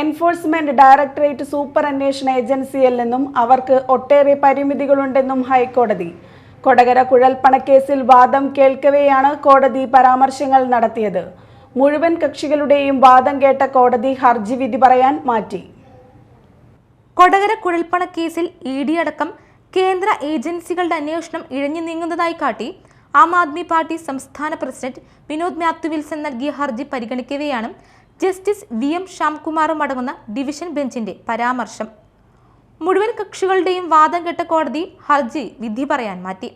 Enforcement directorate super അന്വേഷണ ഏജൻസിയിൽ നിന്നും അവർക്ക് ഒട്ടേറെ പരിമിതികളുണ്ടെന്നും ഹൈക്കോടതി. കൊടകര കുഴൽപ്പണക്കേസിൽ വാദം കേൾക്കവെയാണ് കോടതി പരാമർശങ്ങൾ നടത്തിയത്. മുഴുവൻ കക്ഷികളുടെയും വാദം കേട്ട കോടതി ഹർജി വിധി പറയാൻ മാറ്റി. കൊടകര കുഴൽപ്പണക്കേസിൽ ഇ ഡി അടക്കം കേന്ദ്ര ഏജൻസികളുടെ അന്വേഷണം ഇഴഞ്ഞു നീങ്ങുന്നതായി കാട്ടി ആം ആദ്മി പാർട്ടി സംസ്ഥാന പ്രസിഡന്റ് വിനോദ് മാത്യു വിൽസൺ നൽകിയ ഹർജി പരിഗണിക്കവെയാണ് ജസ്റ്റിസ് വി എം ശ്യാംകുമാറും അടങ്ങുന്ന ഡിവിഷൻ ബെഞ്ചിന്റെ പരാമർശം. മുഴുവൻ കക്ഷികളുടെയും വാദം കേട്ട കോടതി ഹർജി വിധി പറയാൻ മാറ്റി.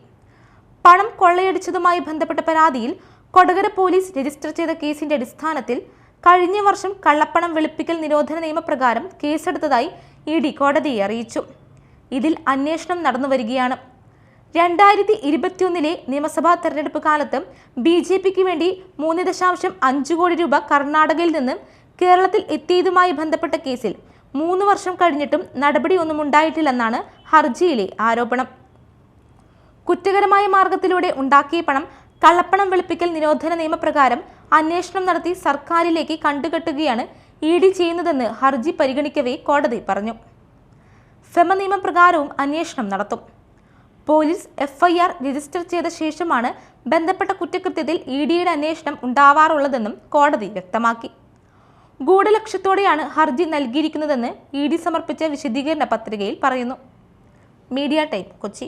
പണം കൊള്ളയടിച്ചതുമായി ബന്ധപ്പെട്ട പരാതിയിൽ കൊടകര പോലീസ് രജിസ്റ്റർ ചെയ്ത കേസിന്റെ അടിസ്ഥാനത്തിൽ കഴിഞ്ഞ വർഷം കള്ളപ്പണം വെളുപ്പിക്കൽ നിരോധന നിയമപ്രകാരം കേസെടുത്തതായി ഇ ഡി കോടതിയെ അറിയിച്ചു. ഇതിൽ അന്വേഷണം നടന്നു വരികയാണ് രണ്ടായിരത്തി ഇരുപത്തിയൊന്നിലെ നിയമസഭാ തെരഞ്ഞെടുപ്പ് കാലത്തും ബി ജെ പിക്ക് വേണ്ടി മൂന്ന് ദശാംശം അഞ്ച് കോടി രൂപ കർണാടകയിൽ നിന്ന് കേരളത്തിൽ എത്തിയതുമായി ബന്ധപ്പെട്ട കേസിൽ മൂന്ന് വർഷം കഴിഞ്ഞിട്ടും നടപടിയൊന്നും ഉണ്ടായിട്ടില്ലെന്നാണ് ഹർജിയിലെ ആരോപണം. കുറ്റകരമായ മാർഗത്തിലൂടെ ഉണ്ടാക്കിയ പണം കള്ളപ്പണം വെളുപ്പിക്കൽ നിരോധന നിയമപ്രകാരം അന്വേഷണം നടത്തി സർക്കാരിലേക്ക് കണ്ടുകെട്ടുകയാണ് ഇ ഡി ചെയ്യുന്നതെന്ന് ഹർജി പരിഗണിക്കവേ കോടതി പറഞ്ഞു. ഫെമ നിയമപ്രകാരവും അന്വേഷണം നടത്തും. പോലീസ് എഫ്ഐആർ രജിസ്റ്റർ ചെയ്ത ശേഷമാണ് ബന്ധപ്പെട്ട കുറ്റകൃത്യത്തിൽ ഇ ഡിയുടെ അന്വേഷണം ഉണ്ടാവാറുള്ളതെന്നും കോടതി വ്യക്തമാക്കി. ഗൂഢലക്ഷ്യത്തോടെയാണ് ഹർജി നൽകിയിരിക്കുന്നതെന്ന് ഇ ഡി സമർപ്പിച്ച വിശദീകരണ പത്രികയിൽ പറയുന്നു. Media time Kochi.